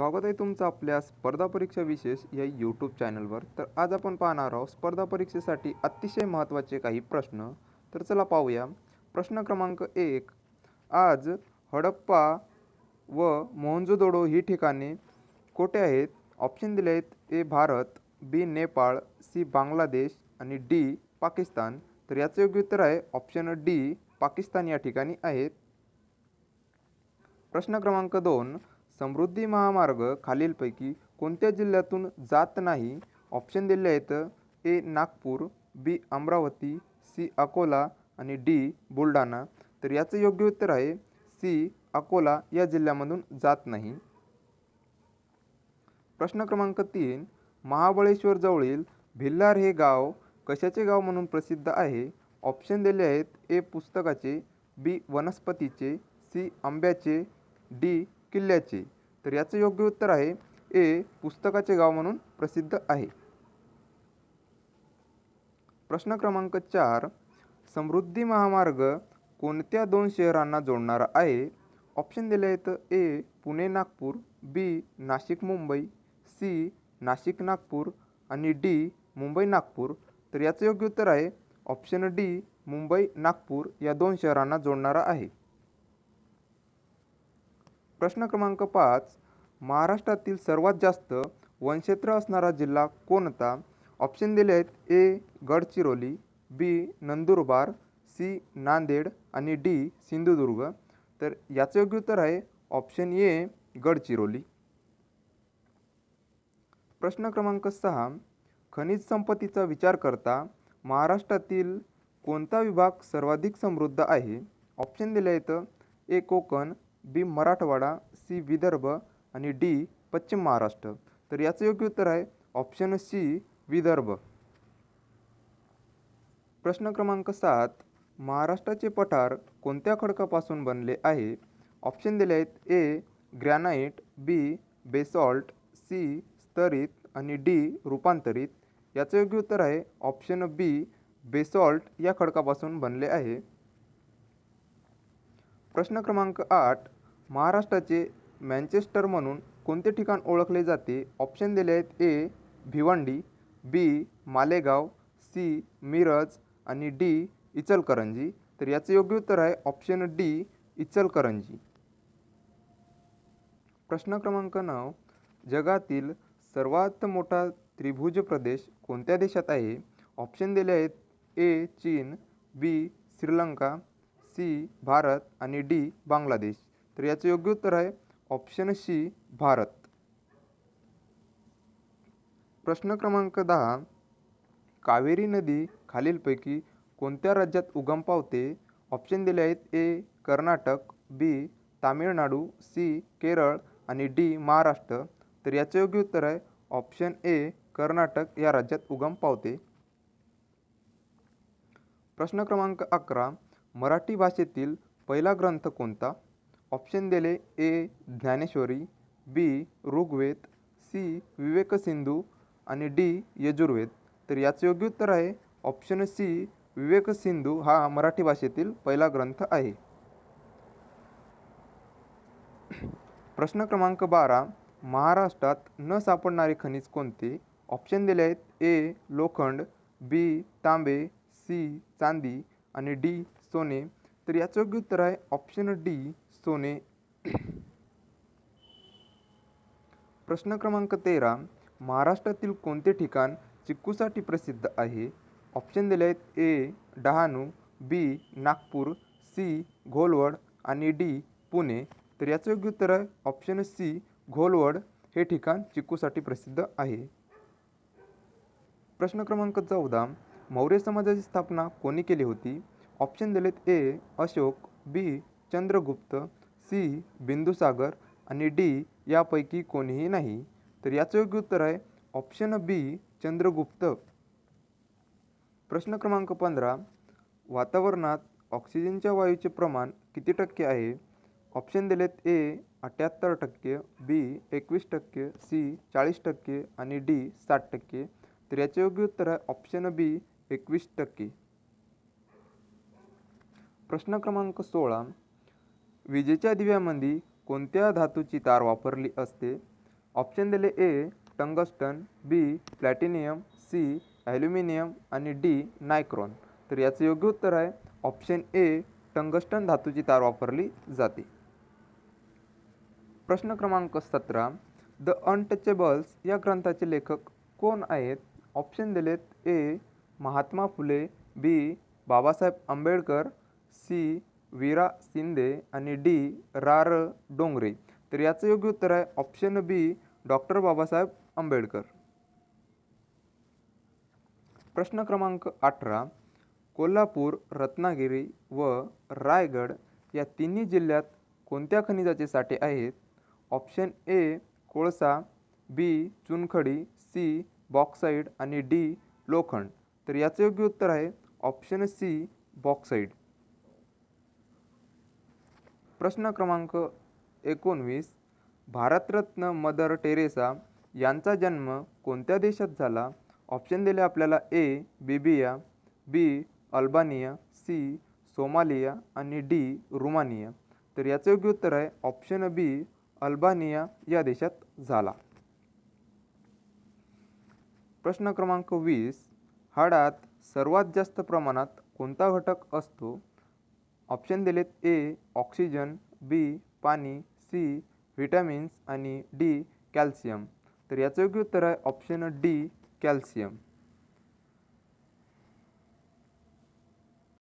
स्वागत आहे तुमचं आपल्या स्पर्धा परीक्षा विशेष या यूट्यूब चॅनलवर तर आज आपण पाहणार आहोत स्पर्धा परीक्षेसाठी अतिशय महत्त्वाचे काही प्रश्न. तर चला पाहूया. प्रश्न क्रमांक एक. आज हडप्पा व मोहंजोदोडो ही ठिकाणे कोठे आहेत? ऑप्शन दिले आहेत A Bharat B Nepal C Bangladesh आणि डी पाकिस्तान. तर याचं योग्य उत्तर आहे ऑप्शन डी पाकिस्तान या ठिकाणी आहेत. प्रश्न क्रमांक दोन. समृद्धी महामार्ग खालीलपैकी कोणत्या जिल्ह्यातून जात नाही? ऑप्शन दिले आहेत A Nagpur B Amravati C Akola आणि डी बुलढाणा. तर याचं योग्य उत्तर आहे सी अकोला. या जिल्ह्यामधून जात नाही. प्रश्न क्रमांक तीन महाबळेश्वर जवळील भिल्लार हे गाव कशाचे गाव म्हणून प्रसिद्ध आहे? ऑप्शन दिले आहेत ए पुस्तकाचे बी वनस्पतीचे सी आंब्याचे डी किल्ल्याचे. तर याचं योग्य उत्तर आहे ए पुस्तकाचे गाव म्हणून प्रसिद्ध आहे. प्रश्न क्रमांक चार समृद्धी महामार्ग कोणत्या दोन शहरांना जोडणारा आहे? ऑप्शन दिले आहेत A Pune Nagpur B Nashik Mumbai C Nashik Nagpur आणि डी मुंबई नागपूर. तर याचं योग्य उत्तर आहे ऑप्शन डी मुंबई नागपूर या दोन शहरांना जोडणारा आहे. प्रश्न क्रमांक पाच महाराष्ट्रातील सर्वात जास्त वनक्षेत्र असणारा जिल्हा कोणता? ऑप्शन दिले आहेत A Gadchiroli B Nandurbar C Nanded आणि डी सिंधुदुर्ग. तर याचं योग्य उत्तर आहे ऑप्शन ए गडचिरोली. प्रश्न क्रमांक सहा खनिज संपत्तीचा विचार करता महाराष्ट्रातील कोणता विभाग सर्वाधिक समृद्ध आहे? ऑप्शन दिले आहेत A Konkan B Marathwada C Vidarbha आणि डी पश्चिम महाराष्ट्र. तर याचं योग्य उत्तर आहे ऑप्शन सी विदर्भ. प्रश्न क्रमांक सात महाराष्ट्राचे पठार कोणत्या खडकापासून बनले आहे? ऑप्शन दिले आहेत A granite B basalt C स्तरित आणि डी रूपांतरित. याचं योग्य उत्तर आहे ऑप्शन बी बेसॉल्ट या खडकापासून बनले आहे. प्रश्न क्रमांक आठ महाराष्ट्राचे मँचेस्टर म्हणून कोणते ठिकाण ओळखले जाते? ऑप्शन दिले आहेत A Bhiwandi B Malegaon C Miraj आणि डी इचलकरंजी. तर याचं योग्य उत्तर आहे ऑप्शन डी इचलकरंजी. प्रश्न क्रमांक नऊ जगातील सर्वात मोठा त्रिभुज प्रदेश कोणत्या देशात आहे? ऑप्शन दिले आहेत ए चीन बी श्रीलंका सी भारत आणि डी बांगलादेश. तर याचं योग्य उत्तर आहे ऑप्शन सी भारत. प्रश्न क्रमांक दहा. कावेरी नदी खालीलपैकी कोणत्या राज्यात उगम पावते? ऑप्शन दिले आहेत A Karnataka B Tamil Nadu C Kerala आणि डी महाराष्ट्र. तर याचं योग्य उत्तर आहे ऑप्शन ए कर्नाटक या राज्यात उगम पावते. प्रश्न क्रमांक अकरा. मराठी भाषेतील पहिला ग्रंथ कोणता? ऑप्शन दिले A Dnyaneshwari B Rigveda C Vivekasindhu आणि डी यजुर्वेद. तर याचं योग्य उत्तर आहे ऑप्शन सी विवेकसिंधू हा मराठी भाषेतील पहिला ग्रंथ आहे. प्रश्न क्रमांक बारा महाराष्ट्रात न सापडणारे खनिज कोणते? ऑप्शन दिले आहेत ए लोखंड बी तांबे सी चांदी आणि डी सोने तर याचं योग्य उत्तर आहे ऑप्शन डी सोने. प्रश्न क्रमांक तेरा महाराष्ट्रातील कोणते ठिकाण चिक्कूसाठी प्रसिद्ध आहे? ऑप्शन दिले आहेत A Dahanu B Nagpur C Gholwad आणि डी पुणे. तर याचं योग्य उत्तर आहे ऑप्शन सी घोलवड. हे ठिकाण चिक्कूसाठी प्रसिद्ध आहे. प्रश्न क्रमांक चौदा मौर्य समाजाची स्थापना कोणी केली होती? ऑप्शन दिलेत A Ashok B Chandragupta C Bindusara आणि डी यापैकी कोणीही नाही. तर याचं योग्य उत्तर आहे ऑप्शन बी चंद्रगुप्त. प्रश्न क्रमांक पंधरा वातावरणात ऑक्सिजनच्या वायूचे प्रमाण किती टक्के आहे? ऑप्शन दिलेत ए अठ्याहत्तर टक्के बी एकवीस टक्के सी चाळीस टक्के आणि डी साठ टक्के. तर याचे योग्य उत्तर आहे ऑप्शन बी एकवीस टक्के. प्रश्न क्रमांक सोळा. विजेच्या दिव्यामध्ये कोणत्या धातूची तार वापरली असते? ऑप्शन दिले A tungsten B platinum C aluminium आणि डी नायक्रॉन. तर याचं योग्य उत्तर आहे ऑप्शन ए टंगस्टन धातूची तार वापरली जाते. प्रश्न क्रमांक सतरा. द अनटचेबल्स या ग्रंथाचे लेखक कोण आहेत? ऑप्शन दिलेत A Mahatma Phule B Babasaheb Ambedkar C Veera Shinde आणि डी रा र डोंगरे. तर याचं योग्य उत्तर आहे option B doctor Babasaheb Ambedkar. प्रश्न क्रमांक अठरा कोल्हापूर रत्नागिरी व रायगड या तिन्ही जिल्ह्यात कोणत्या खनिजाचे साठे आहेत? ऑप्शन ए कोळसा बी चुनखडी सी बॉक्साईड आणि डी लोखंड. तर याचं योग्य उत्तर आहे ऑप्शन सी बॉक्साईड प्रश्न क्रमांक एकोणवीस भारतरत्न मदर टेरेसा यांचा जन्म कोणत्या देशात झाला? ऑप्शन दिले आपल्याला A Libya B Albania C Somalia आणि डी रुमानिया. तर याचं योग्य उत्तर आहे ऑप्शन बी अल्बानिया या देशात झाला. प्रश्न क्रमांक वीस हाडात सर्वात जास्त प्रमाणात कोणता घटक असतो? ऑप्शन दिलेत ए ऑक्सिजन बी पाणी सी व्हिटॅमिन्स आणि डी कॅल्शियम. तर याचं योग्य उत्तर आहे ऑप्शन डी कॅल्शियम.